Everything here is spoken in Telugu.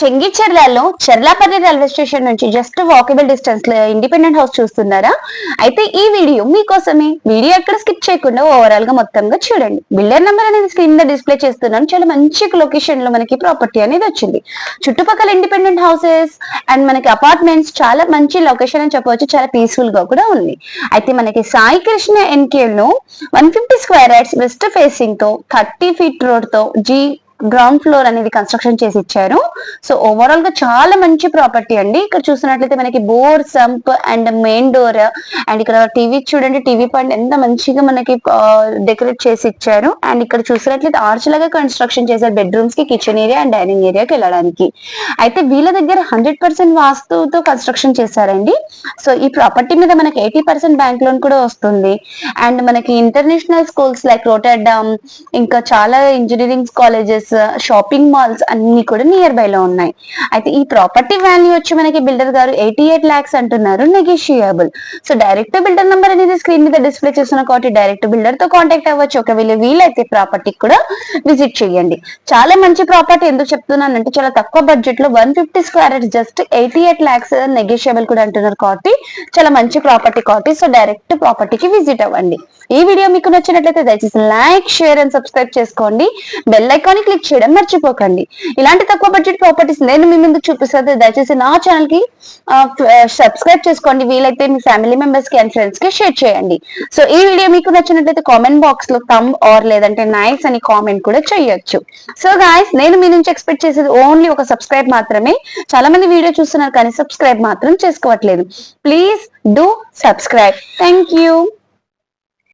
చెంగిచెర్లలో చెర్లాపల్లి రైల్వే స్టేషన్ నుంచి జస్ట్ వాకబుల్ డిస్టెన్స్లో ఇండిపెండెంట్ హౌస్ చూస్తున్నారా? అయితే ఈ వీడియో మీకోసమే. వీడియో ఎక్కడ స్కిప్ చేయకుండా ఓవరాల్గా మొత్తంగా చూడండి. బిల్డర్ నెంబర్ అనేది స్క్రీన్ మీద డిస్ప్లే చేస్తున్నాను. చాలా మంచి లొకేషన్లో మనకి ప్రాపర్టీ అనేది వచ్చింది. చుట్టుపక్కల ఇండిపెండెంట్ హౌసెస్ అండ్ మనకి అపార్ట్మెంట్స్ చాలా మంచి లొకేషన్ అని చెప్పవచ్చు. చాలా పీస్ఫుల్గా కూడా ఉంది. అయితే మనకి Sai Krishna ఎన్కేల్ను one fifty square yards west ఫేసింగ్తో thirty feet రోడ్తో జీ గ్రౌండ్ ఫ్లోర్ అనేది కన్స్ట్రక్షన్ చేసి ఇచ్చారు. సో ఓవరాల్గా చాలా మంచి ప్రాపర్టీ అండి. ఇక్కడ చూసినట్లయితే మనకి bore sump and main door and ఇక్కడ టీవీ చూడండి టీవీ పాయింట్ ఎంత మంచిగా మనకి డెకరేట్ చేసి ఇచ్చారు. అండ్ ఇక్కడ చూసినట్లయితే ఆర్చ్ లాగా కన్స్ట్రక్షన్ చేశారు. బెడ్రూమ్స్కి కిచెన్ ఏరియా అండ్ డైనింగ్ ఏరియాకి వెళ్ళడానికి. అయితే వీళ్ళ దగ్గర హండ్రెడ్ పర్సెంట్ వాస్తుతో కన్స్ట్రక్షన్ చేశారండి. సో ఈ ప్రాపర్టీ మీద మనకి ఎయిటీ పర్సెంట్ బ్యాంక్ లోన్ కూడా వస్తుంది. అండ్ మనకి ఇంటర్నేషనల్ స్కూల్స్ లైక్ రోటర్డామ్ ఇంకా చాలా ఇంజనీరింగ్ కాలేజెస్ షాపింగ్ మాల్స్ అన్ని కూడా నియర్ బై లో ఉన్నాయి. అయితే ఈ ప్రాపర్టీ వాల్యూ వచ్చి మనకి బిల్డర్ గారు ఎయిటీ ఎయిట్ లాక్స్ అంటున్నారు negotiable so direct builder number అనేది స్క్రీన్ మీద డిస్ప్లే చేస్తున్న కాబట్టి డైరెక్ట్ బిల్డర్తో కాంటాక్ట్ అవ్వచ్చు. ఒకవేళ వీలైతే ప్రాపర్టీ కూడా విజిట్ చేయండి. చాలా మంచి ప్రాపర్టీ ఎందుకు చెప్తున్నానంటే చాలా తక్కువ బడ్జెట్లో one fifty square just eighty eight lakhs negotiable కూడా అంటున్నారు కాబట్టి చాలా మంచి ప్రాపర్టీ కాబట్టి సో డైరెక్ట్ ప్రాపర్టీకి విజిట్ అవ్వండి. ఈ వీడియో మీకు నచ్చినట్లయితే దయచేసి లైక్ షేర్ అండ్ సబ్స్క్రైబ్ చేసుకోండి. బెల్ ఐకాన్ క్లిక్ చేయడం మర్చిపోకండి. ఇలాంటి తక్కువ బడ్జెట్ ప్రాపర్టీస్ నేను మీ ముందు చూపిస్తే దయచేసి నా ఛానల్కి సబ్స్క్రైబ్ చేసుకోండి. వీలైతే మీ ఫ్యామిలీ మెంబర్స్కి అండ్ ఫ్రెండ్స్కి షేర్ చేయండి. సో ఈ వీడియో మీకు నచ్చినట్లయితే కామెంట్ బాక్స్లో తమ్ ఆర్ లేదంటే నైస్ అని కామెంట్ కూడా చేయొచ్చు. సో గాయస్ నేను మీ నుంచి ఎక్స్పెక్ట్ చేసేది ఓన్లీ ఒక సబ్స్క్రైబ్ మాత్రమే. చాలా మంది వీడియో చూస్తున్నారు కానీ సబ్స్క్రైబ్ మాత్రం చేసుకోవట్లేదు. Please do subscribe thank you